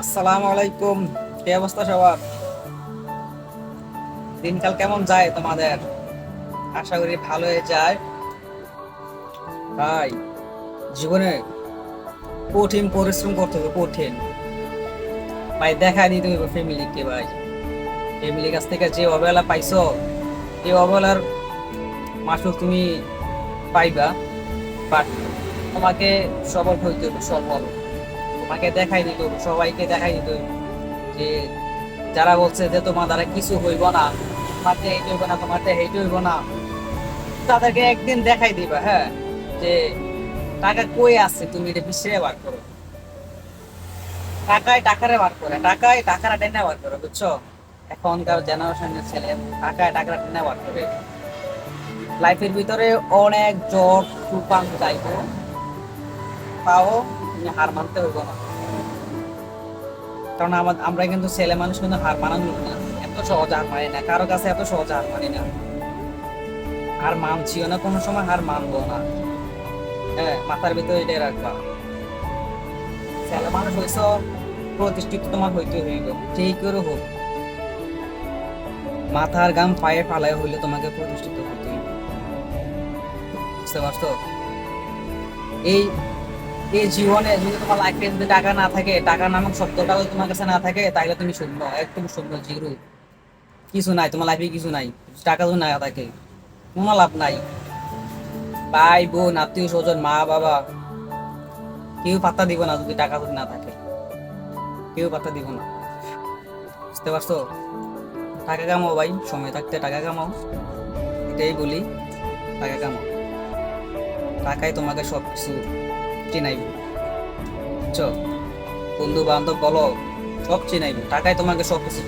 আসসালামু আলাইকুম। কি অবস্থা সবার? দিনকাল কেমন যায় তোমাদের? আশা করি ভালোই যায়। ভাই জীবনে কঠিন পরিশ্রম করতে হবে, কঠিন। ভাই দেখা দিতে হবে ফ্যামিলিকে ভাই। ফ্যামিলির কাছ থেকে যে অবহেলা পাইছো, এই অবহেলার মাসুল তুমি পাইবা বাট তোমাকে সবল হইতে হবে সফল তোমাকে দেখাই দিত সবাইকে দেখাই দিত যে যারা বলছে যে তোমার দ্বারা কিছু হইব না, তোমার দিয়ে হইব না, তোমার দিয়ে এইটা হইব না, তাদেরকে একদিন দেখাই দিবা হ্যাঁ? যে টাকা কই আছে তুমি এটা বিশ্রে বার করো। টাকায় টাকারে বার করে, টাকায় টাকারা টেনে বার করে, বুঝছ? এখনকার জেনারেশনের ছেলে টাকায় টাকারা টেনে বার করে। লাইফের ভিতরে অনেক জ্বর তুফান যাইব তাও হার মানতে হইব না। কারণ আমার আমরা কিন্তু ছেলে মানুষ কিন্তু হার মানানো না। এত সহজ হার মানি না, কারও কাছে এত সহজ হার মানি না। হার মানছিও না, কোনো সময় হার মানবো না। হ্যাঁ মাথার ভিতরে এটাই রাখবা। ছেলে মানুষ হইছ, প্রতিষ্ঠিত তোমার হইতে হইব, যেই করে হোক। মাথার গাম পায়ে ফালায় হইলে তোমাকে প্রতিষ্ঠিত হইতে হইব। বুঝতে পারছ? এই এই জীবনে যদি তোমার লাইফে যদি টাকা না থাকে, টাকা নামক শব্দটা যদি তোমার কাছে না থাকে তাহলে তুমি শূন্য, একদম শূন্য, জিরো। কিছু নাই, তোমার লাইফে কিছু নাই। টাকা যদি না থাকে, কোনো লাভ নাই। ভাই, বোন, আত্মীয় স্বজন, মা, বাবা, কেউ পাত্তা দিব না যদি টাকা যদি না থাকে। কেউ পাত্তা দিব না। বুঝতে পারছ? টাকা কামাও ভাই, সময় থাকতে টাকা কামাও। এটাই বলি, টাকা কামাও। টাকাই তোমাকে সব কিছু চিনাইব। বুঝছ? বন্ধু বান্ধব বলো, সব চিনাইব। টাকাই তোমাকে সব কিছু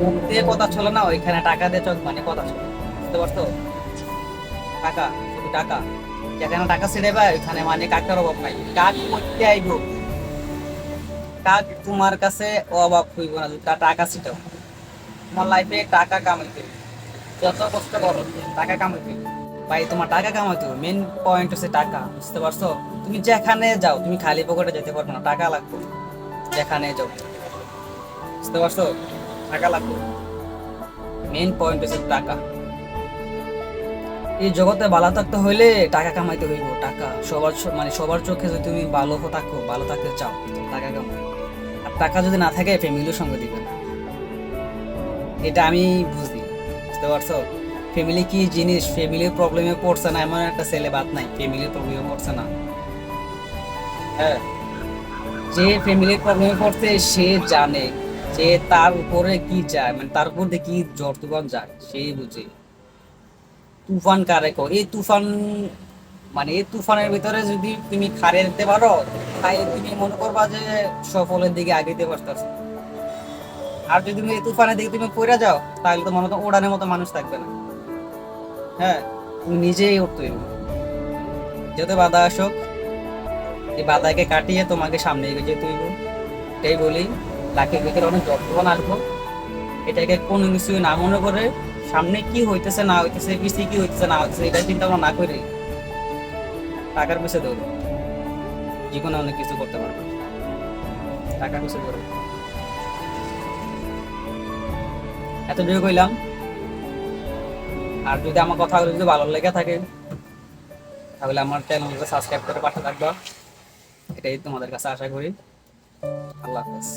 মুখ দিয়ে কথা না, ওইখানে টাকা দিয়ে চোখ মানে কথা বুঝতে পারছ? টাকা, শুধু টাকা। যেখানে টাকা ছেড়ে পায় ওইখানে মানে কাকার অভাব নাই। কাক করতে আইব। কাক তোমার কাছে অভাব হইব না টাকা ছিটাও। তোমার লাইফে টাকা কামাইতে। যত কষ্ট করো, টাকা কামাইতে ভাই, তোমার টাকা কামাইতে মেন পয়েন্ট হচ্ছে টাকা, বুঝতে পারছ? তুমি যেখানে যাও, তুমি খালি পকেটে যেতে পারবে না, টাকা লাগবে। যেখানে যাও। বুঝতে পারছ? টাকা লাগবে। মেন পয়েন্ট হচ্ছে টাকা। এই জগতে ভালো থাকতে হইলে টাকা কামাইতে হইব, টাকা। সবার মানে সবার চোখে যদি তুমি ভালো থাকো, ভালো থাকতে চাও, টাকা কামাই আর টাকা যদি না থাকে ফ্যামিলির সঙ্গে দিবে এটা আমি বুঝি। বুঝতে পারছ? ফ্যামিলি কি জিনিস? ফ্যামিলির প্রবলেমে পড়ছে না, এমন একটা ছেলে বাদ নাই। ফ্যামিলির প্রবলেমে পড়ছে না। হ্যাঁ। যে ফ্যামিলির প্রবলেমে পড়ছে, সে জানে যে তার উপরে কি যায় মানে তার উপর কি জ্বর তুফান যায়, সেই বুঝে। তুফান কারে কো এই তুফান মানে এই তুফানের ভিতরে যদি তুমি খারে দিতে পারো তাই তুমি মনে করবা যে সফলের দিকে আগাইতে পারতেছো। আর যদি তুমি তুফানের দিকে তুমি পড়ে যাও, তাহলে তোমার মতো ওড়ানের মতো মানুষ থাকবে না। হ্যাঁ তুমি নিজেই উঠতে যত বাধা আসুক, এই বাধাকে কাটিয়ে তোমাকে সামনে এগিয়ে যেতে হইব। এটাই বলি, লাখের ভিতরে অনেক যত্ন আসব। এটাকে কোনো কিছু না মনে করে সামনে কি হইতেছে, না হইতেছে পিছিয়ে কি হইতেছে, না হইতেছে এটা চিন্তা ভাবনা না করে টাকার পিছিয়ে দৌড়ো। জীবনে অনেক কিছু করতে পারবে। টাকার পিছিয়ে দৌড়ো। এতটুকু কইলাম। আর যদি আমার কথাগুলো যদি ভালো লেগে থাকে, তাহলে আমার চ্যানেলটা সাবস্ক্রাইব করে পাশে থাকবা। এটাই তোমাদের কাছে আশা করি। আল্লাহ হাফেজ।